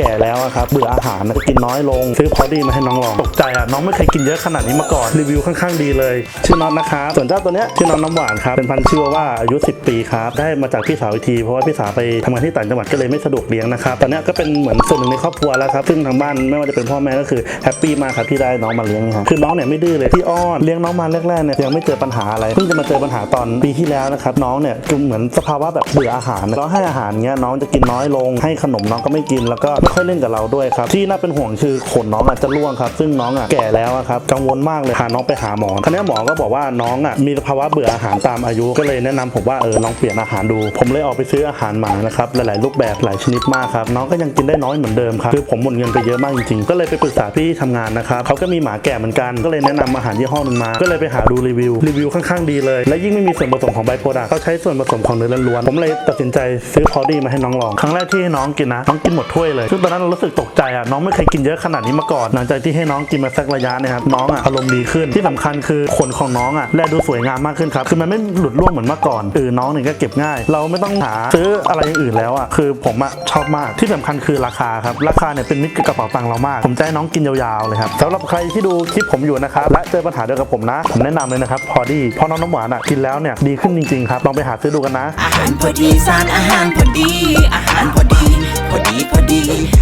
แก่แล้วอะครับเบื่ออาหารนะกินน้อยลง ซื้อพอดีมาให้น้องลองตกใจอะน้องไม่เคยกินเยอะขนาดนี้มาก่อนรีวิวค่อนข้างดีเลย ชื่อน้องนะครับส่วนเจ้าตัวเนี้ยชื่อน้องน้ำหวานครับเป็นพันธุ์ชื่อว่าอายุ 10 ปีครับได้มาจากพี่สาวอีกทีเพราะว่าพี่สาวไปทำงานที่ต่างจังหวัดก็เลยไม่สะดวกเลี้ยงนะครับตอนเนี้ยก็เป็นเหมือนส่วนหนึ่งในครอบครัวแล้วครับซึ่งทางบ้านไม่ว่าจะเป็นพ่อแม่ก็คือแฮปปี้มากครับที่ได้น้องมาเลี้ยงนะครับคือน้องเนี่ยไม่ดื้อเลยที่อ้อนเลี้ยงน้องมาแรกๆเนี่ยยังไม่เจอปัญหาอะไรเพิ่งจะมาเจอปัญหาตอนปีที่แล้วนะครับน้องเนี่ยคือเหมือนสภาวะแบบเบื่ออาหารแล้วให้อาหารเงี้ยน้องจะกินน้อยลงให้ขนมน้องก็ไม่กินแล้วก็ค่อยเล่นกับเราด้วยครับ ที่น่าเป็นห่วงคือขนน้องอาจจะร่วงครับ ซึ่งน้องอะแก่แล้วครับกังวลมากเลยพาน้องไปหาหมอครั้นี้หมอก็บอกว่าน้องอะมีภาวะเบื่ออาหารตามอายุก็เลยแนะนำผมว่าเออลองเปลี่ยนอาหารดู ผมเลยออกไปซื้ออาหารหมานะครับหลายๆรูปแบบหลายชนิดมากครับน้องก็ยังกินได้น้อยเหมือนเดิมครับคือผมหมดเงินไปเยอะมากจริงๆก็เลยไปปรึกษาพี่ที่ทำงานนะครับเขาก็มีหมาแก่เหมือนกันก็เลยแนะนำอาหารยี่ห้อหนึงมา ก็เลยไปหาดูรีวิวรีวิวค่อนข้างดีเลย และยิ่งไม่มีส่วนผสมของไบโพดาเขาใช้ส่วนผสมของเนื้อล้วนๆผมเลยตัดสินใจซื้อพอดีมาให้น้องลองครั้งแรกที่ให้น้องกินนะน้องกินหมดถ้วยเลยซึ่งตอนนั้นเรารู้สึกตกใจอะน้องไม่เคยกินเยอะขนาดนี้มาก่อน หลังจากที่ให้น้องกินมาสักระยะเนะครับน้องอะอารมณ์ดีขึ้นที่สำคัญคือขนของน้องอะแลดูสวยงามมากขึ้นครับคือมันไม่หลุดร่วงเหมือนเมื่อก่อนเออน้องเนี่ยก็เก็บง่าย เราไม่ต้องหาซื้ออะไรอย่างอื่นแล้วอะคือผมอะชอบมากที่สำคัญคือราคาครับราคาเนี่ยเป็นมิตรกับกระเป๋าตังค์เรามาก ผมจะให้น้องกินยาวๆเลยครับสำหรับใครที่ดูคลิปผมอยู่นะครับและเจอปัญหาเดียวกับผมนะผมแนะนำเลยนะครับพอดีเพราะน้องน้ำหวานอะกินแล้วเนี่ยดีขึ้นจริงๆครับลองไปหาซื้อดูกันนะอาหารพอดีสารอาหารพอดี